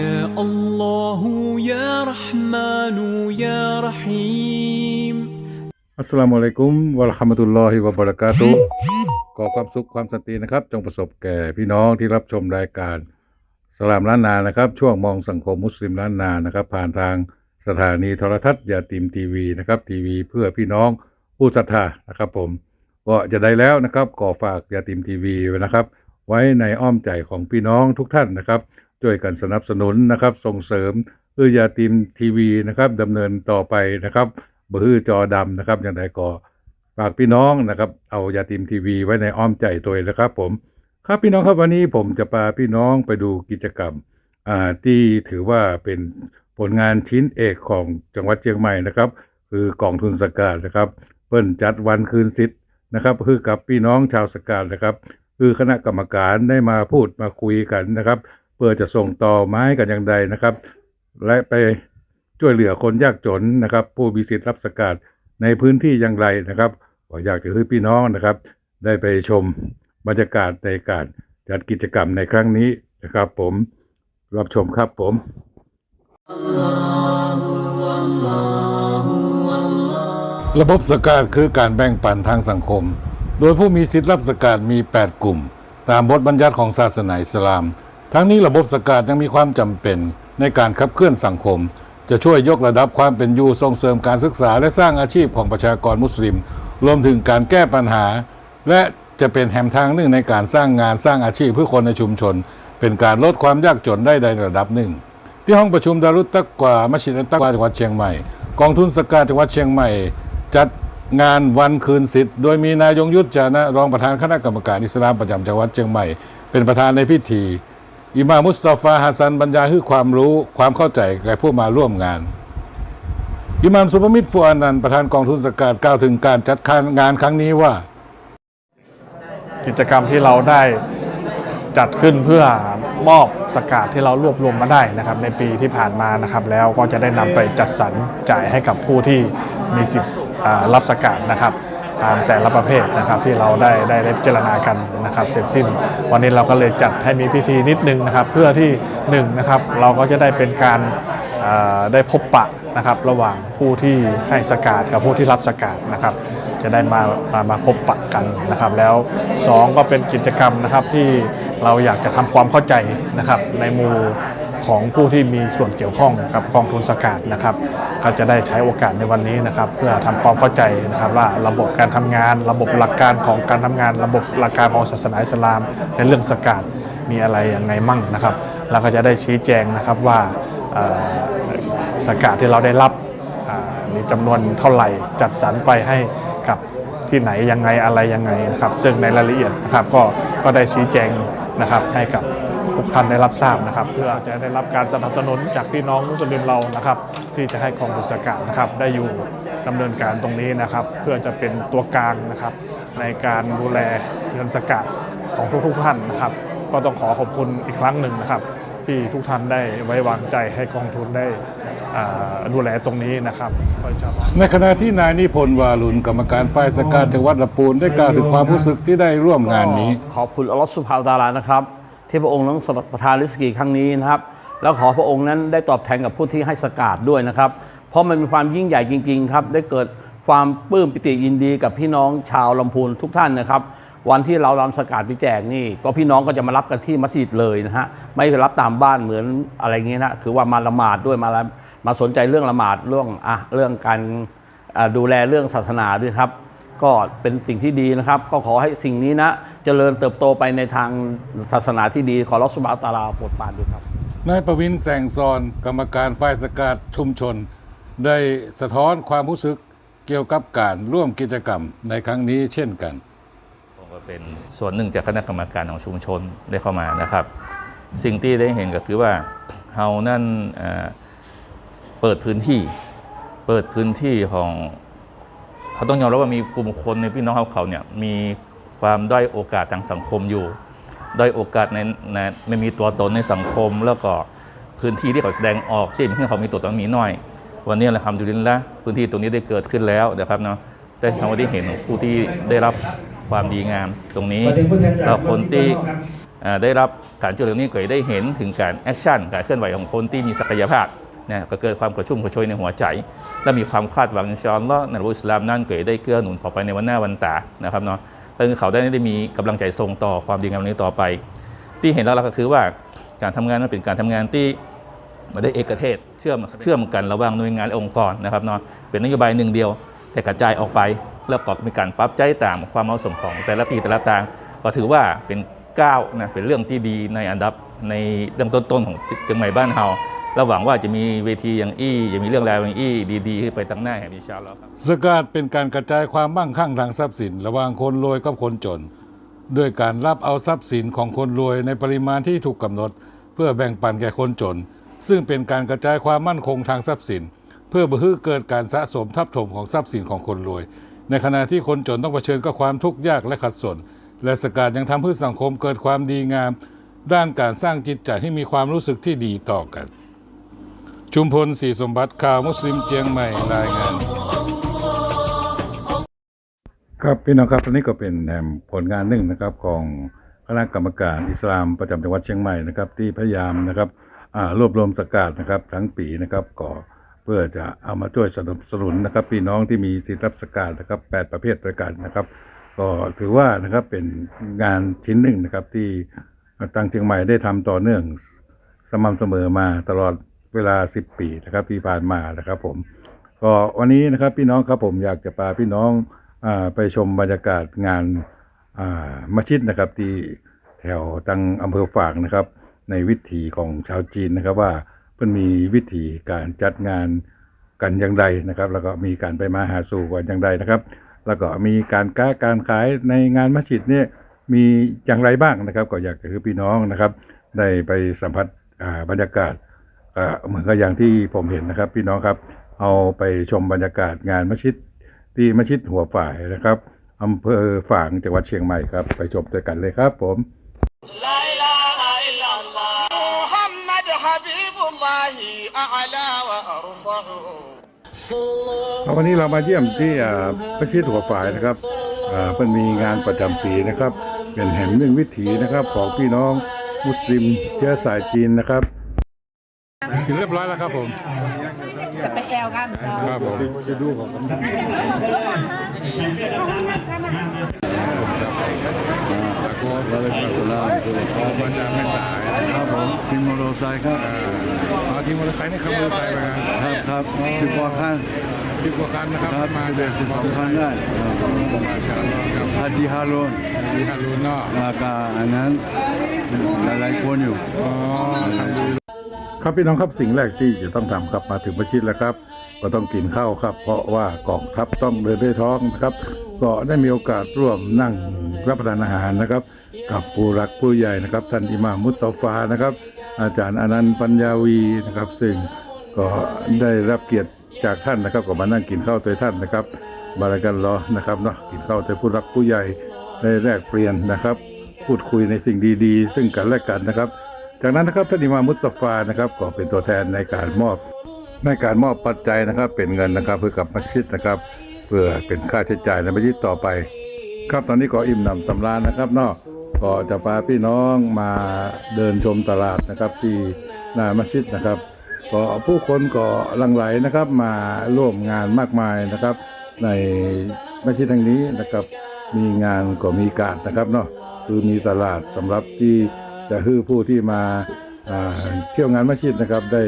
يا الله يا رحمن يا رحيم อัสสลามุอะลัยกุมวะเราะห์มะตุลลอฮิวะบะเราะกาตุฮ์ขอความสุขความสันตินะครับ จงประสบแก่พี่น้องที่รับชมรายการสลามล้านนานะครับ ช่วงมองสังคมมุสลิมล้านนานะครับ ผ่านทางสถานีโทรทัศน์ยาติมทีวีนะครับทีวีเพื่อพี่น้องผู้ศรัทธานะครับ ผมก็จะได้แล้วนะครับก่อฝากยาติมทีวีไว้นะครับ ไว้ในอ้อมใจของพี่น้องทุกท่านนะครับ ช่วยกันสนับสนุนนะครับส่งเสริมเพื่อยาติมทีวีนะครับดำเนินต่อไปนะครับบือจอดำนะครับอย่างไรก็ฝากพี่น้องนะครับ เอายาติมทีวีไว้ในอ้อมใจตัวเองนะครับ ผม ครับพี่น้องครับวันนี้ผมจะพาพี่น้องไปดูกิจกรรมอ่าที่ถือว่าเป็นผลงานชิ้นเอกของจังหวัดเชียงใหม่นะครับ คือกองทุนสกาดนะครับเปิ้นจัดวันคืนสิทธิ์นะครับคือกับพี่น้องชาวสกาดนะครับ คือคณะกรรมการได้มาพูดมาคุยกันนะครับ พื่อจะส่งต่อไม้กันอย่างใดนะครับ และไปช่วยเหลือคนยากจนนะครับ ผู้มีสิทธิ์รับสกาดในพื้นที่อย่างไรนะครับก็อยากจะให้พี่น้องนะครับ ได้ไปชมบรรยากาศในการจัดกิจกรรมในครั้งนี้นะครับ ผมรับชมครับผมระบบสกาดคือการแบ่งปันทางสังคม โดยผู้มีสิทธิ์รับสกาดมี 8 กลุ่ม ตามบทบัญญัติของศาสนาอิสลาม ทั้งนี้ระบบสกาดยังมีความจำเป็นในการขับเคลื่อนสังคม จะช่วยยกระดับความเป็นอยู่ส่งเสริมการศึกษา และสร้างอาชีพของประชากรมุสลิม รวมถึงการแก้ปัญหา และจะเป็นแหมทางหนึ่งในการสร้างงานสร้างอาชีพเพื่อคนในชุมชน เป็นการลดความยากจนได้ในระดับหนึ่ง ที่ห้องประชุมดารุตตักวามชิดตักวาจังหวัดเชียงใหม่กองทุนสกาจังหวัดเชียงใหม่ จัดงานวันคืนสิทธิ์โดยมีนายยงยุทธจานะรองประธานคณะกรรมการอิสลามประจำจังหวัดเชียงใหม่ เป็นประธานในพิธี อิมามุสตาฟาฮัสซันบรรยายให้ความรู้ความเข้าใจแก่ผู้มาร่วมงาน อิมามสุภมิตรฟูอานันประธานกองทุนสกาดกล่าวถึงการจัดงานครั้งนี้ว่า กิจกรรมที่เราได้จัดขึ้นเพื่อมอบสกาดที่เรารวบรวมมาได้นะครับ ในปีที่ผ่านมานะครับ แล้วก็จะได้นำไปจัดสรรจ่ายให้กับผู้ที่มีสิทธิ์รับสกาดนะครับ ตามแต่ละประเภทนะครับที่เราได้ได้ได้พิจารณากันนะครับเสร็จสิ้น วันนี้เราก็เลยจัดให้มีพิธีนิดนึงนะครับ เพื่อที่หนึ่งนะครับเราก็จะได้เป็นการได้พบปะนะครับระหว่างผู้ที่ให้สกาดกับผู้ที่รับสกาดนะครับ จะได้มามามาพบปะกันนะครับ แล้ว 2 ก็เป็นกิจกรรมนะครับที่เราอยากจะทำความเข้าใจนะครับในหมู่ ของผู้ที่มีส่วนเกี่ยวข้องกับกองทุนสกาดนะครับ ก็จะได้ใช้โอกาสในวันนี้นะครับ เพื่อทำความเข้าใจนะครับว่าระบบการทำงาน ระบบหลักการของการทำงาน ระบบหลักการของศาสนาอิสลาม ในเรื่องสกาดมีอะไรอย่างไงมั่งนะครับแล้วก็จะได้ชี้แจงนะครับว่าสกาดที่เราได้รับมีจำนวนเท่าไหร่จัดสรรไปให้กับที่ไหนยังไงอะไรยังไงนะครับ ซึ่งในรายละเอียดนะครับก็ก็ได้ชี้แจงนะครับให้กับ ทุกท่านได้รับทราบนะครับ เพื่อจะได้รับการสนับสนุนจากพี่น้องมุสลิมเรานะครับ ที่จะให้กองทุนสกาดนะครับ ได้อยู่ดำเนินการตรงนี้นะครับ เพื่อจะเป็นตัวกลางนะครับ ในการดูแลเงินสกัดของทุกๆท่านนะครับ ก็ต้องขอขอบคุณอีกครั้งหนึ่งนะครับที่ทุกท่านได้ไว้วางใจให้กองทุนได้อ่าดูแลตรงนี้นะครับขอให้ชาวบ้านในขณะที่นายนิพนธ์วาลุนกรรมการฝ่ายสกาดจังหวัดลำพูนได้กล่าวถึงความรู้สึกที่ได้ร่วมงานนี้ ขอบคุณอัลลอฮฺสุบฮานะฮูวะตะอาลานะครับ ที่พระองค์นั้นสลัดประทานริสกีครั้งนี้นะครับ แล้วขอพระองค์นั้นได้ตอบแทนกับผู้ที่ให้สกาดด้วยนะครับ เพราะมันมีความยิ่งใหญ่จริงๆครับ ได้เกิดความปลื้มปิติยินดีกับพี่น้องชาวลำพูนทุกท่านนะครับ วันที่เรารำสกาดไปแจกนี่ ก็พี่น้องก็จะมารับกันที่มัสยิดเลยนะฮะไม่ไปรับตามบ้านเหมือนอะไรเงี้ยนะคือว่ามาละหมาดด้วยมามาสนใจเรื่องละหมาดเรื่องอะเรื่องการดูแลเรื่องศาสนาด้วยครับ ก็เป็นสิ่งที่ดีนะครับ ก็ขอให้สิ่งนี้นะเจริญเติบโตไปในทางศาสนาที่ดี ขอรัสุบาตาลาโปรดปรานด้วยครับนายประวินแสงซอนกรรมการฝ่ายสกาดชุมชน ได้สะท้อนความรู้สึกเกี่ยวกับการร่วมกิจกรรมในครั้งนี้เช่นกันผมก็เป็นส่วนหนึ่งจากคณะกรรมการของชุมชนได้เข้ามานะครับ สิ่งที่ได้เห็นก็คือว่าเฮานั่นเอ่อเปิดพื้นที่ เปิดพื้นที่ของ เขาต้องยอมรับว่ามีกลุ่มคนในพี่น้องเขาเขาเนี่ยมีความด้อยโอกาสทางสังคมอยู่ด้อยโอกาสในในไม่มีตัวตนในสังคม แล้วก็พื้นที่ที่เขาแสดงออกที่ที่เขามีตัวตนมีน้อย วันนี้เราทำจุลินละพื้นที่ตรงนี้ได้เกิดขึ้นแล้วนะครับเนาะได้เราได้เห็นผู้ที่ได้รับความดีงามตรงนี้แล้วคนที่ได้รับการช่วยเหลือนี้ก็ได้เห็นถึงการแอคชั่นการเคลื่อนไหวของคนที่มีศักยภาพ นะก็เกิดความกระชุ่มกระชวยในหัวใจ และมีความคาดหวังอินชอัลลอในอัลอิสลามนั่นเกิดได้เกื้อหนุนต่อไปในวันหน้าวันตานะครับเนาะแล้วเขาได้ได้มีกำลังใจส่งต่อความดีงามนี้ต่อไป ที่เห็นแล้วล่ะก็คือว่าการทำงานนั้นเป็นการทำงานที่ไม่ได้เอกเทศเชื่อมเชื่อมกันระหว่างหน่วยงานและองค์กรนะครับเนาะเป็นนโยบายหนึ่งเดียว แต่กระจายออกไปแล้วก็มีการปรับใจตามความเหมาะสมของแต่ละตีแต่ละต่างก็ถือว่าเป็นก้าวนะเป็นเรื่องที่ดีในอันดับในเรื่องต้นๆของเชียงใหม่บ้านเฮา และหวังว่าจะมีเวทีอย่างอี้จะมีเรื่องราวอย่างอี้ดีๆขึ้นไปตั้งหน้าแห่งอินชาอัลลอฮ์ครับสกาดเป็นการกระจายความมั่งคั่งทางทรัพย์สิน ระหว่างคนรวยกับคนจน ด้วยการรับเอาทรัพย์สินของคนรวยในปริมาณที่ถูกกำหนด เพื่อแบ่งปันแก่คนจน ซึ่งเป็นการกระจายความมั่นคงทางทรัพย์สิน เพื่อบ่ให้เกิดการสะสมทับถมของทรัพย์สินของคนรวย ในขณะที่คนจนต้องเผชิญกับความทุกข์ยากและขัดสน และสกาดยังทำให้สังคมเกิดความดีงาม ด้านการสร้างจิตใจให้มีความรู้สึกที่ดีต่อกัน ชุมพลศรีสมบัติข่าวมุสลิมเจียงใหม่รายงาน ครับพี่น้องครับอันนี้ก็เป็นผลงานหนึ่งนะครับของคณะกรรมการอิสลามประจำจังหวัดเชียงใหม่นะครับ ที่พยายามนะครับรวบรวมสกาดนะครับทั้งปีนะครับก็เพื่อจะเอามาช่วยสนับสนุนนะครับ พี่น้องที่มีสิทธิ์รับสกาดนะครับแปดประเภทด้วยกันนะครับ ก็ถือว่านะครับเป็นงานชิ้นหนึ่งนะครับที่ทางเชียงใหม่ได้ทำต่อเนื่องสม่ำเสมอมาตลอด เวลา 10 ปีนะครับที่ผ่านมานะครับผมก็วันนี้นะครับพี่น้องครับผมอยากจะพาพี่น้องอไปชมบรรยากาศงานมัสยิดนะครับที่แถวตังอำเภอฝางนะครับ ในวิถีของชาวจีนนะครับว่าเพิ่นมีวิธีการจัดงานกันอย่างไรนะครับ แล้วก็มีการไปมาหาสู่กันอย่างไรนะครับ แล้วก็มีการค้าการขายในงานมัสยิดเนี่ยมีอย่างไรบ้างนะครับ ก็อยากจะให้พี่น้องนะครับ ได้ไปสัมผัสบรรยากาศ เหมือนกับอย่างที่ผมเห็นนะครับ พี่น้องครับ เอาไปชมบรรยากาศงานมัชิดที่มัชิดหัวฝ่ายนะครับอำเภอฝางจังหวัดเชียงใหม่ครับ ไปชมด้วยกันเลยครับผมเอาวันนี้เรามาเยี่ยมที่ประชิดหัวฝ่ายนะครับมันมีงานประจำปีนะครับ เป็นแห่งหนึ่งวิถีนะครับ ของพี่น้องมุสลิมเชื้อสายจีนนะครับ ถึงเรียบร้อยแล้วครับผม จะไปแอลกันครับผมจะดูของผมเราเลยมาสุราออกมาจากแม่สายครับผมทีมมอเตอร์ไซค์ครับเอาทีมมอเตอร์ไซค์นี่ขับมอเตอร์ไซค์มาครับครับสิบกว่าคันสิบกว่าคันนะครับครับมาสิบเอ็จากดสิบมสอองเตอร์ไซคันค์ได้มาชาอัลลอฮ์ครับฮัจจิฮารุนมีฮารุนเนาะแล้วก็อันนั้นหลายๆคนอยู่อ๋อทำดี ครับพี่น้องครับสิ่งแรกที่จะต้องทำครับมาถึงมัสยิดแล้วครับ ก็ต้องกินข้าวครับ เพราะว่ากองทัพต้องเดินด้วยท้องนะครับ ก็ได้มีโอกาสร่วมนั่งรับประทานอาหารนะครับ กับผู้รักผู้ใหญ่นะครับ ท่านอิมามุตตฟานะครับ อาจารย์อนันต์ปัญญาวีนะครับ ซึ่งก็ได้รับเกียรติจากท่านนะครับก็มานั่งกินข้าวตัวท่านนะครับบารากันรอนะครับเนาะกินข้าวตัวผู้รักผู้ใหญ่ได้แลกเปลี่ยนนะครับ พูดคุยในสิ่งดีๆ ซึ่งกันและกันนะครับ จากนั้นนะครับท่านอิมามมุตตอฟานะครับก็เป็นตัวแทนในการมอบในการมอบปัจจัยนะครับ เป็นเงินนะครับเพื่อกับมัสยิดนะครับ เพื่อเป็นค่าใช้จ่ายในมัสยิดต่อไป ครับตอนนี้ก็อิ่มหนำสำราญนะครับเนาะก็จะพาพี่น้องมาเดินชมตลาดนะครับ ที่หน้ามัสยิดนะครับก็ผู้คนก็หลังไหลนะครับ มาร่วมงานมากมายนะครับ ในมัสยิดแห่งนี้นะครับ มีงานก็มีการนะครับเนาะคือมีตลาดสำหรับที่ จะให้ผู้ที่มาเที่ยวงานมัสยิดนะครับได้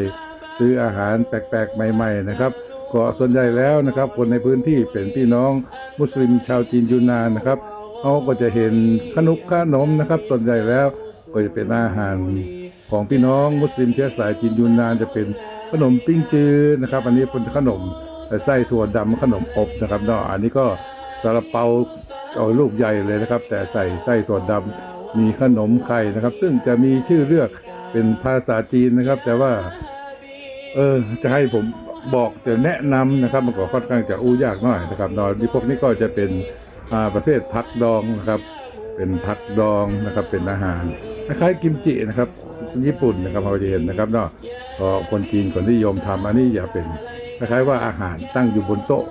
ซื้ออาหารแปลกๆ ใหม่ ๆ นะครับก็ส่วนใหญ่แล้วนะครับ คนในพื้นที่เป็นพี่น้องมุสลิมชาวจีนยูนนานนะครับเขาก็จะเห็นขนมขนมนะครับ ส่วนใหญ่แล้วก็จะเป็นอาหารของพี่น้องมุสลิมเชื้อสายจีนยูนนานจะเป็นขนมปิ้งจือนะครับ อันนี้เป็นขนมไส้ถั่วดำขนมอบนะครับเนาะอันนี้ก็ซาลาเปาเอาลูกใหญ่เลยนะครับ แต่ใส่ไส้ถั่วดำ มีขนมไข่นะครับ ซึ่งจะมีชื่อเลือกเป็นภาษาจีนนะครับ แต่ว่า เออ จะให้ผมบอกจะแนะนำนะครับ มันก็ค่อนข้างจะอู้ยากหน่อยนะครับนอนที่พวกนี้ก็จะเป็นอาประเภทผักดองนะครับ เป็นผักดองนะครับเป็นอาหารคล้ายๆกิมจินะครับ ญี่ปุ่นนะครับเราจะเห็นนะครับเนาะคนจีนคนนิยมทำอันนี้อย่าเป็นคล้ายๆว่าอาหารตั้งอยู่บนโต๊ะ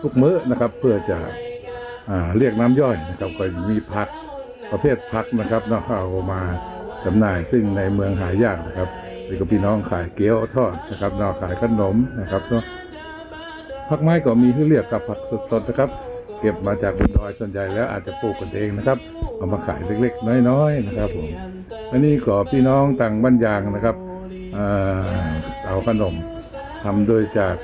ทุกมื้อนะครับ เพื่อจะอ่าเรียกน้ำย่อยนะครับ ก็มีผัก ประเภทผักนะครับเนาะเอามาจำหน่ายซึ่งในเมืองหายากนะครับนี่ก็พี่น้องขายเกี๊ยวทอดนะครับนอกขายขนมนะครับเนาะผักไม้ก็มีให้เลือกกับผักสดๆนะครับ เก็บมาจากบนดอยส่วนใหญ่แล้วอาจจะปลูกกันเองนะครับเอามาขายเล็กๆ น้อยๆนะครับผมอันนี้ก็พี่น้องต่างบ้านยางนะครับเอาขนมทำโดยจาก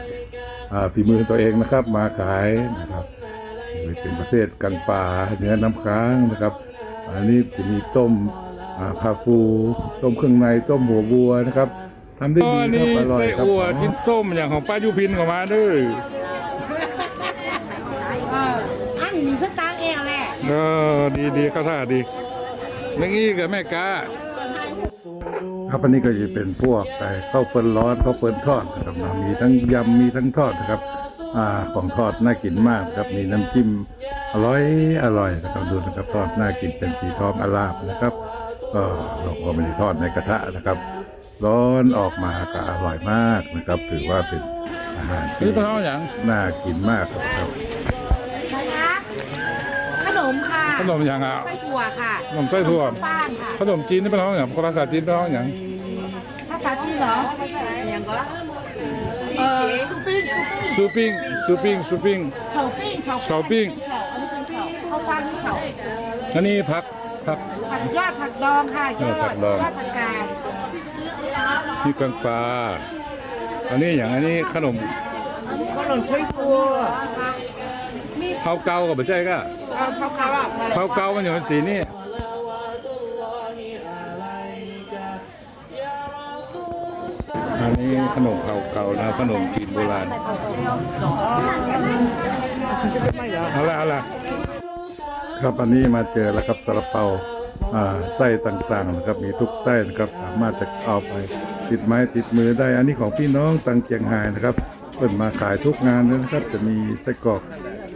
ฝีมือตัวเองนะครับ มาขายนะครับเป็นประเภทกันป่าเนื้อน้ำค้างนะครับ อันนี้จะมีต้มอ่าผาฟูต้มเครื่องในต้มหัวบัวนะครับทำได้ดีครับอร่อยครับกินส้มอย่างของป้ายุพินก็มาเด้ออันมีสตางค์เองแหละเออดีดีเข้าท่าดีนังอี้กับแม่กาครับอันนี้ก็จะเป็นพวกไก่ข้าวเฟิร์นร้อนข้าวเฟิร์นทอดนะครับนะมีทั้งยำมีทั้งทอดนะครับ อ่าของทอดน่ากินมากครับมีน้ำจิ้มอร่อยอร่อยนะครับดูนะครับทอดน่ากินเป็นสีทองอลามนะครับก็เราก็ไม่ได้ทอดในกระทะนะครับ ร้อนออกมาก็อร่อยมากนะครับ ถือว่าเป็นอาหารที่นี่เป็นห้องอย่างน่ากินมากครับขนมค่ะขนมอย่างอะไส้ถั่วค่ะขนมไส้ถั่วป้านค่ะขนมจีนนี่เป็นห้องอย่างภาษาจีนเป็นห้องอย่างภาษาจีนเหรออย่างก็ เออซูปิ้งซูปิ้งซูปิ้งซูปิ้งซูปิ้งเฉาปิ้งเฉาเฉาปิ้งเฉาอันนี้เป็นเฉาข้าวฟ่างนี่เฉาอันนี้ผักผัก ผักยอดผักดองค่ะยอดผักดอง ยอดผักกาดนี่กังปลา อันนี้อย่างอันนี้ขนมขนมถ้วยฟูข้าวเกากับใช่ก็เอาข้าวเกาอะข้าวเกามันอยู่สีนี่ อันนี้ขนมข้าเก่านะขนมจีนโบราณเอาละเอาละครับอันนี้มาเจอแล้วครับซาลาเปาไส้ต่างๆนะครับมีทุกไส้นะครับสามารถจะเอาไปติดไม้ติดมือได้ อันนี้ของพี่น้องตังเจียงไฮนะครับเปิดมาขายทุกงานเลยนะครับจะมีไส้กรอก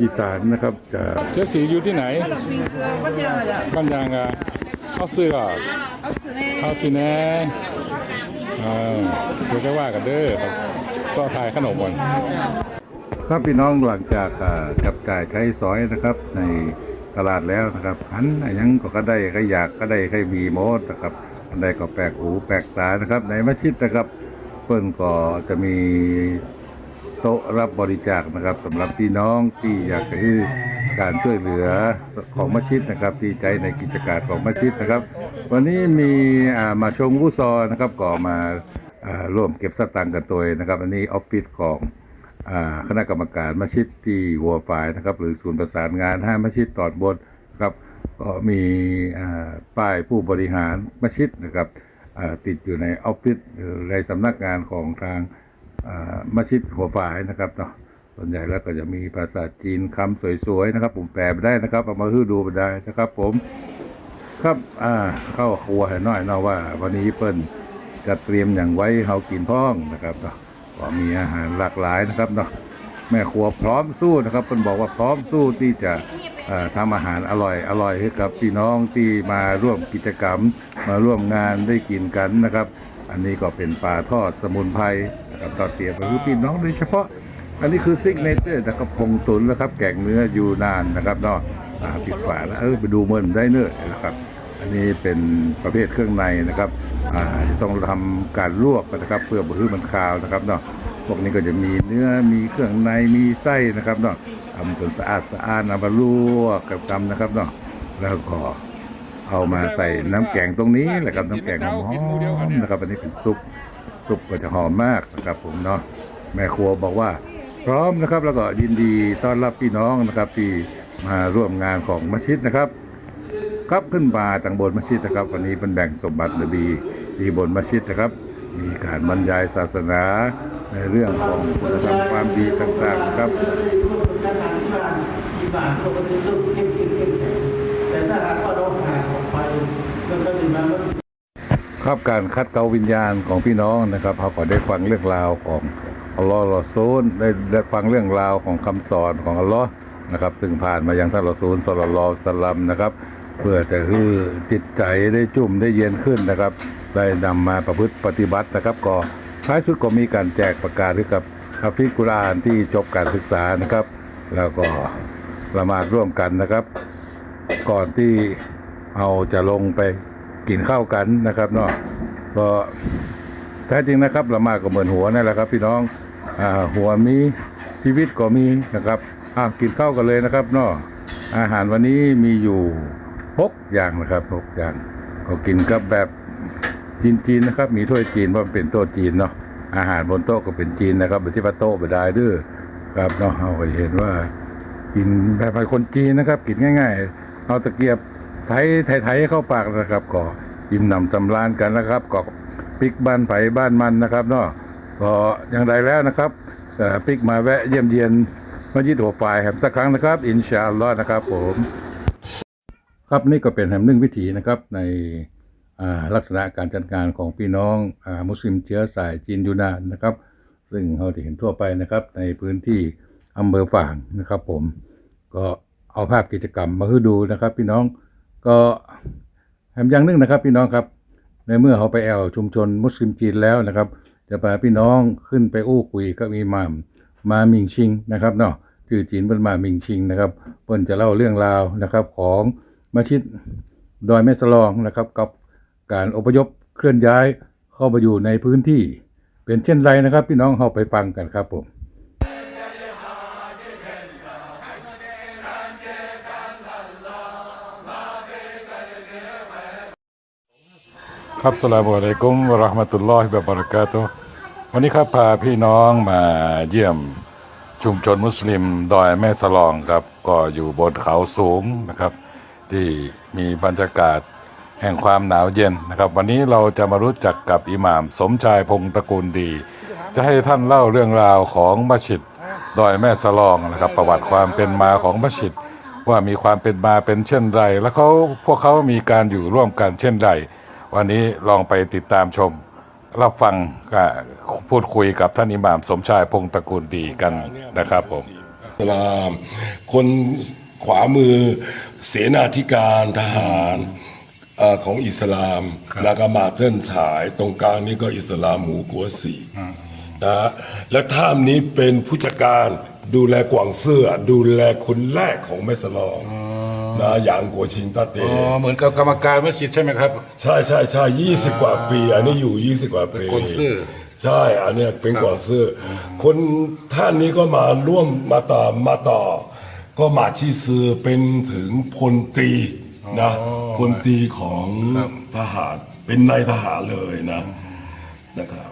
อีสานนะครับจะเจ๊สีอยู่ที่ไหนบ้านยางอะเอาซื้ออ่เอาสิแน่ อ่าเดี๋ยวจะว่ากันเด้อครับซ้อทายขนมก่อนครับพี่น้องหลังจากอ่าจับจ่ายใช้สอยนะครับ ในตลาดแล้วนะครับอันอันยังก็ก็ได้ก็อยากก็ได้ใครมีโมดนะครับอันใดก็แปลกหูแปลกตานะครับ ในมัสยิดนะครับเปิ้นก็จะมี โต๊ะรับบริจาคนะครับสำหรับพี่น้องที่อยากจะให้ การช่วยเหลือของมัสยิดนะครับที่ใจในกิจการของมัสยิดนะครับ วันนี้มีมาชมกุซอนะครับก็มาอ่าร่วมเก็บสตางค์กันตัวนะครับ อันนี้ออฟฟิศของคณะกรรมการมัสยิดที่หัวฝ่ายนะครับ หรือศูนย์ประสานงานห้ามัสยิดตอนบนนะครับก็มีป้ายผู้บริหารมัสยิดนะครับติดอยู่ในออฟฟิศหรือในสำนักงานของทางอ่ามัสยิดหัวฝ่ายนะครับเนาะ ส่วนใหญ่แล้วก็จะมีภาษาจีนคำสวยๆนะครับ ผมแปลไปได้นะครับเอามาให้ดูไปได้นะครับ ผมครับอ่าเข้าครัวให้น่อยเนาะว่า วันนี้เปิ้นจะเตรียมอย่างไว้เฮากินพ้องนะครับเนาะก็มีอาหารหลากหลายนะครับเนาะแม่ครัวพร้อมสู้นะครับเปิ้นบอกว่าพร้อมสู้ที่จะอ่าทำอาหารอร่อยอร่อยให้กับพี่น้องที่มาร่วมกิจกรรม มาร่วมงานได้กินกันนะครับ อันนี้ก็เป็นปลาทอดสมุนไพรนะครับตอเตรียมไปคือพี่น้องโดยเฉพาะ อันนี้คือซิกเนเจอร์นะครับพงตุนแล้วครับ แกงเนื้อยูนานนะครับเนาะอ่าปิดฝาแล้วเออไปดูมันได้เนอนะครับ อันนี้เป็นประเภทเครื่องในนะครับจะต้องทำการลวกนะครับ เพื่อบรรลุมันคาวนะครับเนาะพวกนี้ก็จะมีเนื้อมีเครื่องในมีไส้นะครับเนาะทำจนสะอาดสะอาดนำมาลวกกับกำนะครับเนาะแล้วก็เอามาใส่น้ำแกงตรงนี้แหละครับน้ำแกงหอมๆนะครับอันนี้เป็นซุปซุปก็จะหอมมากนะครับผมเนาะแม่ครัวบอกว่า พร้อมนะครับ แล้วก็ยินดีต้อนรับพี่น้องนะครับที่มาร่วมงานของมัสยิดนะครับครับขึ้นมาต่างบนมัสยิดนะครับ วันนี้เป็นแบ่งสมบัตินบีที่บนมัสยิดนะครับ มีการบรรยายศาสนาในเรื่องของคุณธรรมความดีต่างๆนะครับถ้าทางที่บ้านที่บ้านก็จะสู้เข้มเข้มเข้มแข็งแต่ถ้าหากว่าเราห่างออกไปก็สนิทมามัสครับการคัดเกลาวิญญาณของพี่น้องนะครับเขาก็ได้ฟังเรื่องราวของ อัลลอฮ์รอซูลได้ได้ฟังเรื่องราวของคำสอนของอัลลอฮ์นะครับ ซึ่งผ่านมายังท่านรอซูลสลลลลอสลัมนะครับ เพื่อจะให้จิตใจได้จุ่มได้เย็นขึ้นนะครับ ได้นำมาประพฤติปฏิบัตินะครับก็ท้ายสุดก็มีการแจกประกาศให้กับฮาฟิกุรานที่จบการศึกษานะครับ แล้วก็ละหมาดร่วมกันนะครับ ก่อนที่เอาจะลงไปกินข้าวกันนะครับเนาะก็แท้จริงนะครับละหมาดก็เหมือนหัวนั่นแหละครับ พี่น้อง หัวมีชีวิตก็มีนะครับอะกินข้าวกันเลยนะครับเนาะอาหารวันนี้มีอยู่หกอย่างนะครับหกอย่าง ก็กินกับแบบจีนๆนะครับ มีถ้วยจีนเพราะเป็นโต๊ะจีนเนาะอาหารบนโต๊ะก็เป็นจีนนะครับไม่ใช่ว่าโต๊ะไปได้ด้อครับเนาะเราก็เห็นว่า กินแบบคนจีนนะครับ กินง่าย ๆ เอาตะเกียบไทยไทยๆเข้าปากนะครับ ก็อิ่มหนำสำราญกันนะครับก็ปิกบ้านไผ่บ้านมันนะครับเนาะ ก็อย่างไรแล้วนะครับปิกมาแวะเยี่ยมเยียนมัสยิดหัวฝ่ายแห่งสักครั้งนะครับ อินชาอัลลอฮ์นะครับผมครับนี่ก็เป็นแห่งหนึ่งวิถีนะครับในลักษณะการจัดการของพี่น้องอมุสลิมเชื้อสายจีนยูนานนะครับ ซึ่งเราจะเห็นทั่วไปนะครับ ในพื้นที่อำเภอฝางนะครับ ผมก็เอาภาพกิจกรรมมาให้ดูนะครับ พี่น้องก็แถมอย่างนึงนะครับ พี่น้องครับ ในเมื่อเขาไปแอลชุมชนมุสลิมจีนแล้วนะครับ จะพาพี่น้องขึ้นไปอู้คุยก็มีมามมามิงชิงนะครับเนาะจือจีนเป็นมามิงชิงนะครับเปิ้นจะเล่าเรื่องราวนะครับของมัชิดดอยแม่สลองนะครับ กับการอพยพเคลื่อนย้ายเข้ามาอยู่ในพื้นที่ เป็นเช่นไรนะครับ พี่น้องเข้าไปฟังกันครับผม ครับสลามอะลัยกุมวะเราะห์มะตุลลอฮิวะบะเราะกาตุวันนี้ครับพาพี่น้องมาเยี่ยมชุมชนมุสลิมดอยแม่สลองครับ ก็อยู่บนเขาสูงนะครับ ที่มีบรรยากาศแห่งความหนาวเย็นนะครับ วันนี้เราจะมารู้จักกับอิหม่าม สมชายพงตระกูลดี จะให้ท่านเล่าเรื่องราวของมัสยิดดอยแม่สลองนะครับ ประวัติความเป็นมาของมัสยิดว่ามีความเป็นมาเป็นเช่นไร แล้วเขาพวกเขามีการอยู่ร่วมกันเช่นไร วันนี้ลองไปติดตามชม รับฟังก็พูดคุยกับท่านอิหม่ามสมชายพงศ์ตระกูลดีกันนะครับผมอิสลามคนขวามือเสนาธิการทหารเอ่อของอิสลามนากามาเส้นฉายตรงกลางนี่ก็อิสลามหมูกัวสีนะฮะและท่ามนี้เป็นผู้จัดการดูแลกวางเสื้อ ดูแลคนแรกของแม่สลอง นะอย่างกัวชิงตาเต อ๋อเหมือนกับกรรมการมัสยิดใช่ไหมครับ ใช่ใช่ใช่ยี่สิบกว่าปี อันนี้อยู่ยี่สิบกว่าปีเป็นกวนซื่อใช่ อันเนี้ยเป็นกวนซื่ออคนท่านนี้ก็มาร่วมมาต่อมาต่อ ก็มาที่ซื้อเป็นถึงพลตรีนะพลตรีของทหารเป็นนายทหารเลยนะนะครับ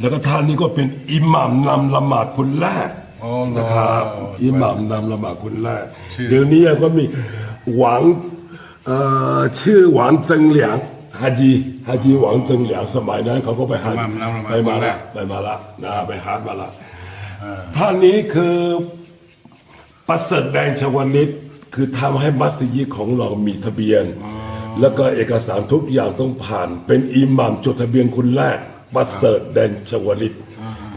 แล้วก็ท่านนี้ก็เป็นอิหม่ามนำละหมาดคนแรก อ๋อเหรอ นะครับอิหม่ามนำละหมาดคนแรก ชื่อ เดี๋ยวนี้ก็มี หวังเอ่อชื่อหวังเซิงเหลียงฮาจีฮาจีหวังเซิงเหลียงสมัยนั้นเขาก็ไปฮัจญ์อิหม่ามนำละหมาดไปมาคนแรละกไปมาละนะไปฮัจญ์มาละท่านนี้คือประเสริฐแดงชวลิตคือทำให้มัสยิดของเรามีทะเบียน แล้วก็เอกสารทุกอย่างต้องผ่าน เป็นอิหม่ามจดทะเบียนคนแรกประเสริฐแดงชวลิต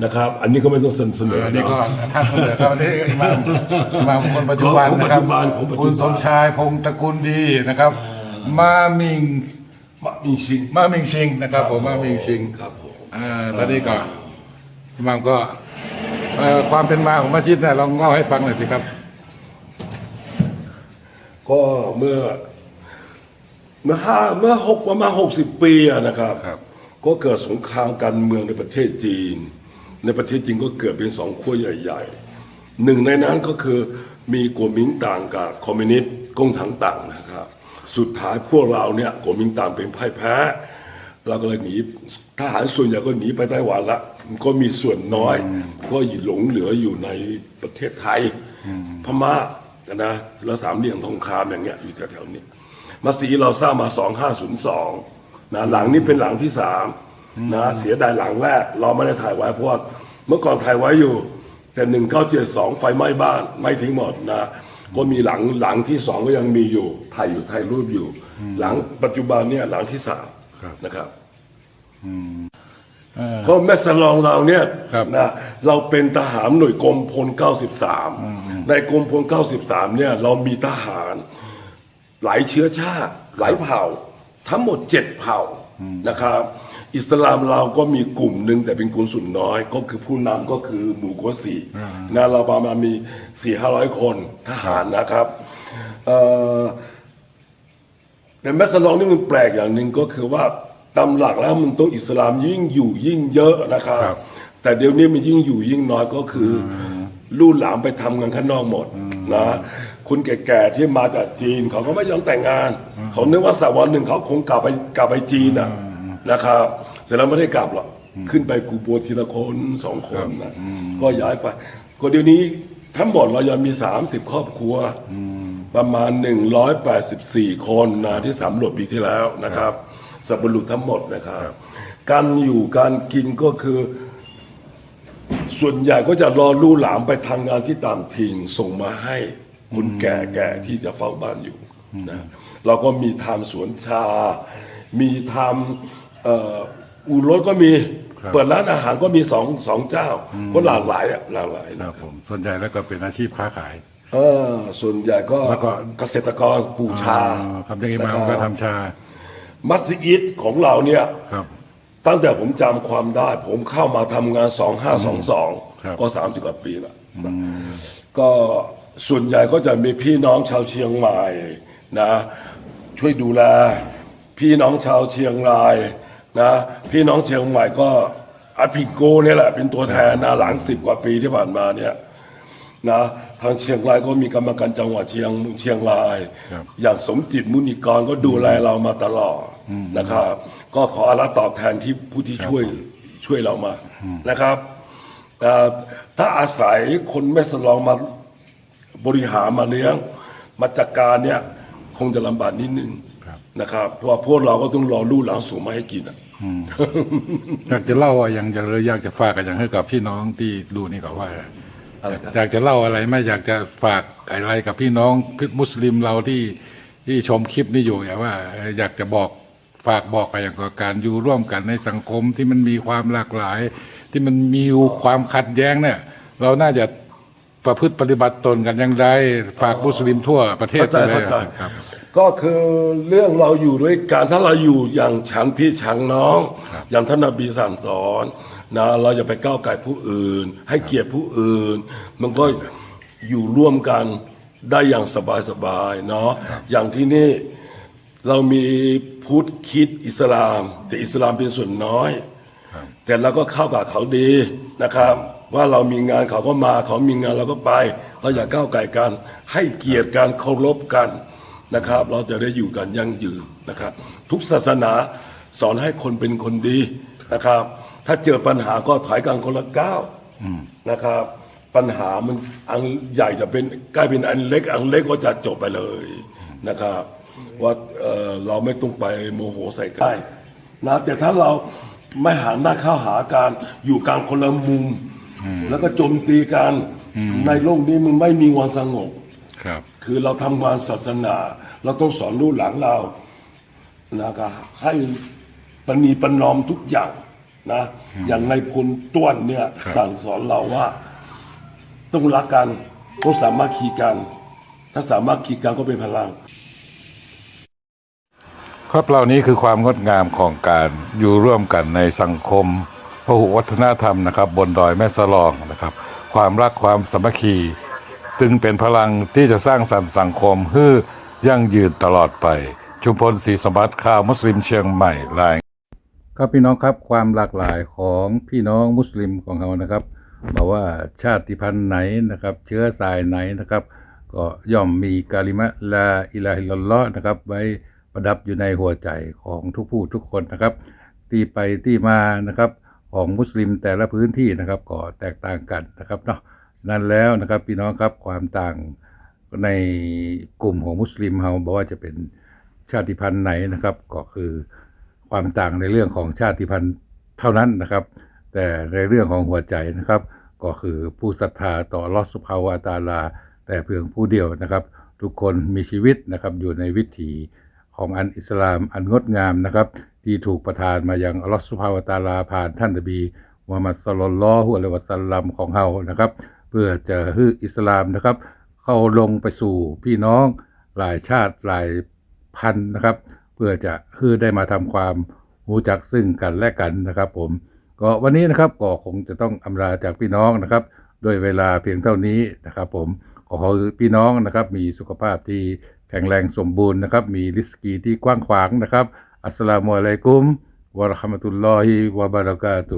นะครับ อันนี้ก็ไม่ต้องเสนเสนออันนี้ก็เนาะท่านเสนอครับอันนี้อิหม่ามอิหม่ามคนปัจจุบันของนะครับปัจจุบันของปัจจุบันคุณสมชายพงศ์ตระกูลดีนะครับ มามิงมะมีชิงมามิงชิงนะครับผมมามิงชิงครับผมอ่าตอนนี้ก็อิหม่ามก็เอ่อความเป็นมาของมัสยิดเนี่ยลองเล่าให้ฟังหน่อยสิครับ ก็เมื่อเมื่อห้าเมื่อหกประมาณหกสิบปีอะนะครับครับ ก็เกิดสงครามการเมืองในประเทศจีน ในประเทศจีนก็เกิดเป็นสองขั้วใหญ่ ๆ หนึ่งในนั้นก็คือมีกัวหมิงต่างกับคอมมิวนิสต์กงถังต่างนะครับ สุดท้ายพวกเราเนี่ยกัวหมิงต่างเป็นพ่ายแพ้เราก็เลยหนีทหารส่วนใหญ่ก็หนีไปไต้หวันละก็มีส่วนน้อย ก็หลงเหลืออยู่ในประเทศไทยพม่านะแล้วสามเหลี่ยมทองคำอย่างเงี้ยอยู่แถวๆนี้มัสยิดเราสร้างมา 2502นะหลังนี้เป็นหลังที่สาม นะเสียดายหลังแรก เราไม่ได้ถ่ายไว้เพราะว่าเมื่อก่อนถ่ายไว้อยู่ แต่1972ไฟไหม้บ้านไม่ทิ้งหมดนะก็มีหลังหลังที่สองก็ยังมีอยู่ถ่ายอยู่ถ่ายรูปอยู่ หลังปัจจุบันเนี่ยหลังที่สามนะครับเพราะแม่สลองเราเนี่ยครับนะเราเป็นทหารหน่วยกรมพล 93 ในกรมพล 93 เนี่ย เรามีทหารหลายเชื้อชาติ หลายเผ่า ทั้งหมดเจ็ดเผ่านะครับ อิสลามเราก็มีกลุ่มหนึ่งแต่เป็นกลุ่มส่วนน้อย ก็คือผู้นำก็คือหมู่โกสีนะเราประมาณมีสี่ห้าร้อยคนทหารนะครับเอ่อแต่แมสลองนี่มันแปลกอย่างหนึ่งก็คือว่าตามหลักแล้วมันต้องอิสลามยิ่งอยู่ยิ่งเยอะนะครับ ครับ แต่เดี๋ยวนี้มันยิ่งอยู่ยิ่งน้อยก็คืออลูกหลานไปทำงานข้างนอกหมดนะคุณแก่ๆที่มาจากจีนเขาก็ไม่ยอมแต่งงาน เขานึกว่าสักวันหนึ่งเขาคงกลับไปกลับไปจีนน่ะ นะครับ เสร็จแล้วไม่ได้กลับหรอกขึ้นไปกูบัวทีละคนสองคนนะก็ย้ายไปก็เดี๋ยวนี้ทั้งหมดเรายังมี 30 ครอบครัวประมาณ 184 คนนะที่สำรวจปีที่แล้วนะครับสับปะรุษทั้งหมดนะครับ การอยู่การกินก็คือ ส่วนใหญ่ก็จะรอลูกหลานไปทำงานที่ต่างถิ่นส่งมาให้คนแก่ๆที่จะเฝ้าบ้านอยู่นะเราก็มีทำสวนชา มีทำ เอ่ออู่รถก็มีครับ เปิดร้านอาหารก็มีสองสองเจ้า ก็หลากหลายอะหลากหลายคนะรับคผรับมส่วนใหญ่แล้วก็เป็นอาชีพค้าขาย เออส่วนใหญ่ก็แล้วก็ เกษตรกรปลูกชาอ่าครับยังไงมานะครับก็ทำชามัสยิดของเราเนี่ย ครับ ตั้งแต่ผมจำความได้ ผมเข้ามาทำงาน ครับ 2522 ก็ 30 กว่าปีแล้วก็ส่วนใหญ่ก็จะมีพี่น้องชาวเชียงใหม่นะ ช่วยดูแล พี่น้องชาวเชียงราย นะพี่น้องเชียงใหม่ก็อาพิโกเนี่ยแหละเป็นตัวแทนนะหลังสิบกว่าปีที่ผ่านมาเนี่ยนะทางเชียงรายก็มีกรรมการจังหวัดเชียงเชียงราย ครับ อย่างสมจิตมุนิกรก็ดูแลเรามาตลอดนะครับ ก็ขออารัตอบแทนที่ผู้ที่ช่วยช่วยเรามานะครับเอ่อถ้าอาศัยคนแม่สลองมาบริหารมาเลี้ยง มาจัดการเนี่ย คงจะลำบากนิดนึงครับ นะครับ เพราะว่าพวกเราก็ต้องรอลูกหลานส่งมาให้กินอะ อยากจะเล่าอะไรอย่างจะเลยอยากจะฝากอะไรอย่างให้กับพี่น้องที่ดูนี่ก็ว่าอยากจะเล่าอะไรไหมอยากจะฝากอะไรกับพี่น้องมุสลิมเราที่ที่ชมคลิปนี้อยู่อย่างว่าเอ่ออยากจะบอกฝากบอกอะไรอย่างกับการอยู่ร่วมกันในสังคมที่มันมีความหลากหลาย ที่มันมีความขัดแย้งเนี่ย เราน่าจะประพฤติปฏิบัติตนกันอย่างไรฝากมุสลิมทั่วประเทศเข้าใจไปเลยเข้าใจครับ ก็คือเรื่องเราอยู่ด้วยกันถ้าเราอยู่อย่างฉันพี่ฉันน้อง อย่างท่านนบีสั่งสอนนะเราอย่าไปก้าวไก่ผู้อื่น ให้เกียรติผู้อื่น มันก็อยู่ร่วมกันได้อย่างสบายๆเนาะอย่างที่นี่เรามีพุทธคริดอิสลาม แต่อิสลามเป็นส่วนน้อย แต่เราก็เข้ากับเขาดีนะครับ ว่าเรามีงานเขาก็มาเขามีงานเราก็ไป เราอย่าก้าวไก่กัน ให้เกียรติการเคารพกัน นะครับ เราจะได้อยู่กันยั่งยืนนะครับ ทุกศาสนาสอนให้คนเป็นคนดีนะครับ ถ้าเจอปัญหาก็ถอยกันคนละก้าวนะครับ ปัญหามันอันใหญ่จะเป็นกลายเป็นอันเล็ก อันเล็กก็จะจบไปเลยนะครับ ว่าเอ่อเราไม่ต้องไปโมโหใส่กันได้นะแต่ถ้าเราไม่หันหน้าเข้าหากันอยู่กลางคนละมุม แล้วก็โจมตีกันในโลกนี้มันไม่มีวันสงบ ครับ คือเราทำงานศาสนา เราต้องสอนลูกหลานเรานะครับให้ปณีประนอมทุกอย่างนะ อย่างในพลต้วนเนี่ยครับ สั่งสอนเราว่า ต้องรักกันต้องสามัคคีกัน ถ้าสามัคคีกันก็เป็นพลัง ครับเหล่านี้คือความงดงามของการอยู่ร่วมกันในสังคมพหุวัฒนธรรมนะครับ บนดอยแม่สลองนะครับ ความรักความสามัคคี จึงเป็นพลังที่จะสร้างสรรค์สังคมให้ยั่งยืนตลอดไป ชุมพลศรีสมบัติข่าวมุสลิมเชียงใหม่รายครับพี่น้องครับความหลากหลายของพี่น้องมุสลิมของเรานะครับบอกว่าชาติพันธุ์ไหนนะครับ เชื้อสายไหนนะครับ ก็ย่อมมีกาลิมะลาอิลาฮิลลอฮ์นะครับ ไว้ประดับอยู่ในหัวใจของทุกผู้ทุกคนนะครับ ที่ไปที่มานะครับ ของมุสลิมแต่ละพื้นที่นะครับก็แตกต่างกันนะครับเนาะ นั่นแล้วนะครับพี่น้องครับความต่างในกลุ่มของมุสลิมเราบอกว่าจะเป็นชาติพันธุ์ไหนนะครับ ก็คือความต่างในเรื่องของชาติพันธุ์เท่านั้นนะครับ แต่ในเรื่องของหัวใจนะครับ ก็คือผู้ศรัทธาต่อลอสุภาวะตาลา แต่เพียงผู้เดียวนะครับ ทุกคนมีชีวิตนะครับอยู่ในวิถีของอันอิสลามอันงดงามนะครับ ที่ถูกประทานมายังลอสุภาวตาลาผ่านท่านนบีมุฮัมมัดสลลัลลอฮุอะลัยฮิวะสัลลัมของเฮานะครับ พื่อจะให้อิสลามนะครับ เข้าลงไปสู่พี่น้องหลายชาติหลายพันนะครับ เพื่อจะให้ได้มาทำความรู้จักซึ่งกันและกันนะครับ ผมก็วันนี้นะครับก็คงจะต้องอำลาจากพี่น้องนะครับโดยเวลาเพียงเท่านี้นะครับ ผมขอให้พี่น้องนะครับ มีสุขภาพที่แข็งแรงสมบูรณ์นะครับ มีริสกีที่กว้างขวางนะครับ อัสสลามุอะลัยกุมวะราะห์มะตุลลอฮิวะบะเราะกาตุ